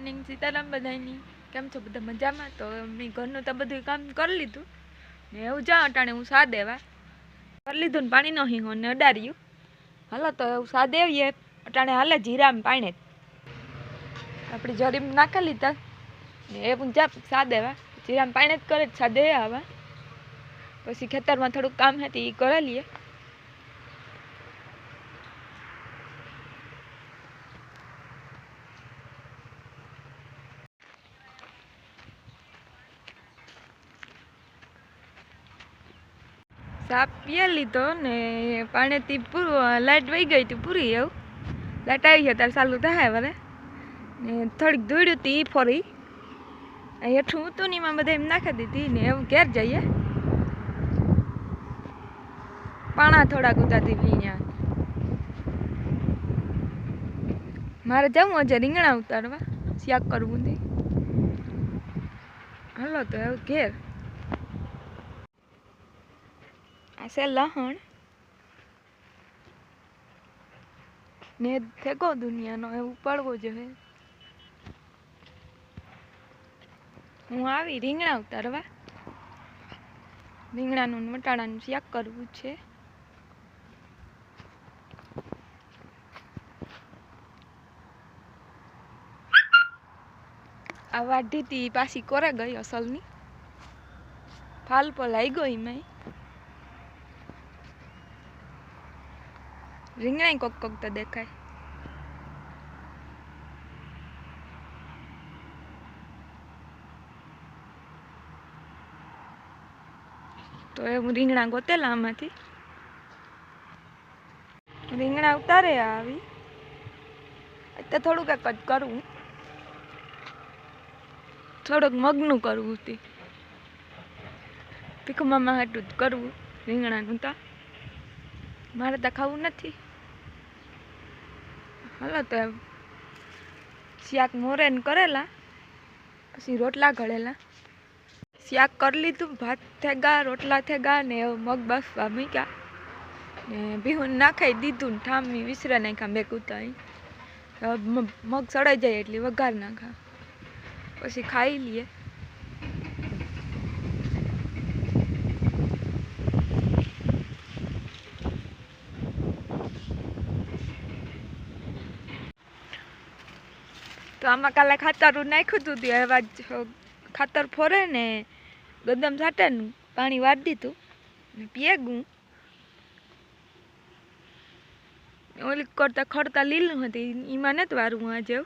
Morning Sitaram બધાની કેમ છો બધા મજામાં? તો મેં ઘરનું તો બધું કામ કરી લીધું. ને એવું જા અટાણે હું સા દેવા કરી લીધું ને પાણી નહીં, હું ને અડાર્યું. હાલો તો એવું સા દેવીએ અટાણે હાલે જીરામ પાણે. આપણી જરીમ નાખી લીધા. ને એવું જા સા દેવા જીરામ પાણી જ કરે જ સા દે આવા. પછી ખેતરમાં થોડુંક કામ હતી એ કરી લઈએ સાપ પીએ લીધો ને પાણીથી પૂરું લાઇટ વહી ગઈ હતી પૂરી એવું. લાઇટ આવી છે ત્યારે ચાલુ થાય વરે ને? થોડીક દોડ્યું હતી ફરી. હેઠું હતું બધા એમ નાખી દીધી ને એવું ઘેર જઈએ. પાણા થોડાક ઉતારતી લઈને મારે જવું હજે રીંગણા ઉતારવા શાક કરવું હતી હલો તો એવું ઘેર આ છે લહણ. ને થેકો દુનિયાનો એવું પડવો જોઈએ હું આવી રીંગણા ઉતારવા. રીંગણાનું મટાણાનું શાક કરવું છે. આ વાઢી પાછી કોરે ગઈ અસલની. ફાલ પલાઈ ગઈ મેં. રીંગણા કોક કોક તો દેખાય તો એ હું રીંગણા ગોતેલા આમાંથી રીંગણા ઉતારે આવી અત્યારે થોડુંક જ કરવું થોડુંક મગનું કરવું હતી ભીખુ મામા હાટું જ કરવું રીંગણાનું તો મારે તો ખાવું નથી હાલો તો એમ. શાક મોરેન કરેલા, પછી રોટલા ઘડેલા. શાક કરી લીધું, ભાત થેગા, રોટલા થેગા ને મગ બાફવા મૂક્યા. ને ભીહું નાખાઈ દીધું ને ઠામી વિસરા નાખ્યા મેં કૂતાઈ મગ સડાઈ જાય એટલે વઘાર નાખા. પછી ખાઈ લઈએ. તો આમાં કાલે ખાતરું નાખ્યું હતું તે હવે ખાતર ફોરે ને ગદમ સાટેનું પાણી વાળી દીધું ને પીએગું ઓલી કરતાં ખડતા લીલું હતી એમાં નથી વારું આજે